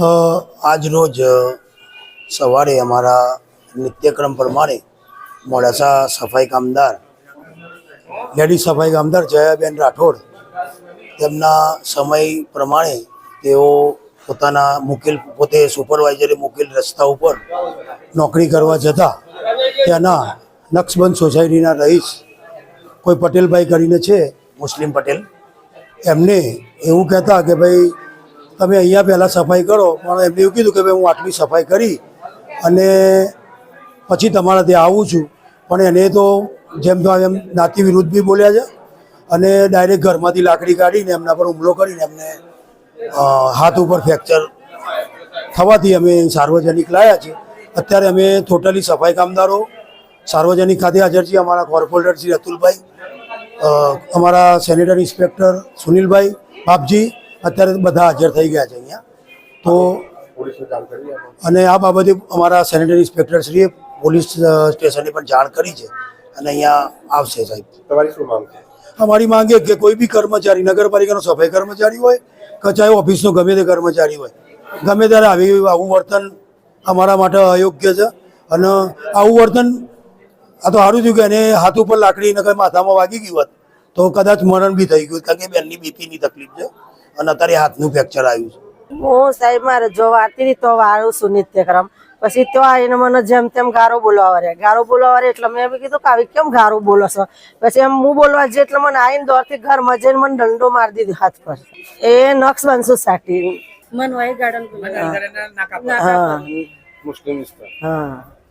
અ, આજ રોજ સવારે અમારા નિત્યક્રમ પ્રમાણે મોડાસા સફાઈ કામદાર લેડી સફાઈ કામદાર જયાબેન રાઠોડ તેમના સમય પ્રમાણે તેઓ પોતાના મુકેલ પોતે સુપરવાઇઝરે મુકેલ રસ્તા ઉપર નોકરી કરવા જતા ત્યાંના નક્સબંધ સોસાયટીના રહીશ કોઈ પટેલભાઈ કરીને છે મુસ્લિમ પટેલ એમને એવું કહેતા કે ભાઈ તમે અહીંયા પહેલાં સફાઈ કરો. પણ એમને એવું કીધું કે ભાઈ હું આટલી સફાઈ કરી અને પછી તમારા ત્યાં આવું છું. પણ એને તો જેમ તો એમ નાતી વિરુદ્ધ બી બોલ્યા છે અને ડાયરેક્ટ ઘરમાંથી લાકડી કાઢીને એમના પર હુમલો કરીને એમને હાથ ઉપર ફ્રેક્ચર થવાથી અમે સાર્વજનિક લાયા છે અત્યારે અમે ટોટલી સફાઈ કામદારો, સાર્વજનિક ખાતે હાજર છીએ અમારા કોર્પોરેટર શ્રી અતુલભાઈ અમારા સેનેટરી ઇન્સ્પેક્ટર સુનિલભાઈ બાપજી અત્યારે બધા હાજર થઈ ગયા છે અહીંયા. તો અને આ બાબતે અમારા સેનેટરી ઇન્સ્પેક્ટરશ્રીએ પોલીસ સ્ટેશનની સ્ટેશને પણ જાણ કરી છે. અને અહીંયા આવશે સાહેબ. તમારી શું માંગ છે? અમારી માંગે કે કોઈ બી કર્મચારી નગરપાલિકાનો સફાઈ કર્મચારી હોય કે ચાહે ઓફિસનો ગમે તે કર્મચારી હોય. ગમે ત્યારે આવી આવું વર્તન અમારા માટે અયોગ્ય છે. અને આવું વર્તન આ તો સારું થયું કે એને હાથ ઉપર લાકડી નકર માથામાં વાગી ગયું હોત તો કદાચ મરણ બી થઈ ગયું કારણ કે બેનની બીપીની તકલીફ છે. અને અત્યારે હાથનું ફ્રેક્ચર આવ્યું છે. હું સાહેબ મારે જોવા આવતી તો વાળું છું નિત્યક્રમ પછી તો આવીને મને જેમ તેમ ગારો બોલાવા રહ્યા. ગારો બોલાવા રે એટલે મેં બી કીધું કે આવી કેમ ગારો બોલો છો? પછી એમ હું બોલવા જઈ એટલે મને આવીને દોરથી ઘરમાં જઈને મને દંડો મારી દીધો હાથ પર. એ નક્ષ બનશું સાટી. મનવાઈ ગાર્ડન હા. મુસ્લિમ હા.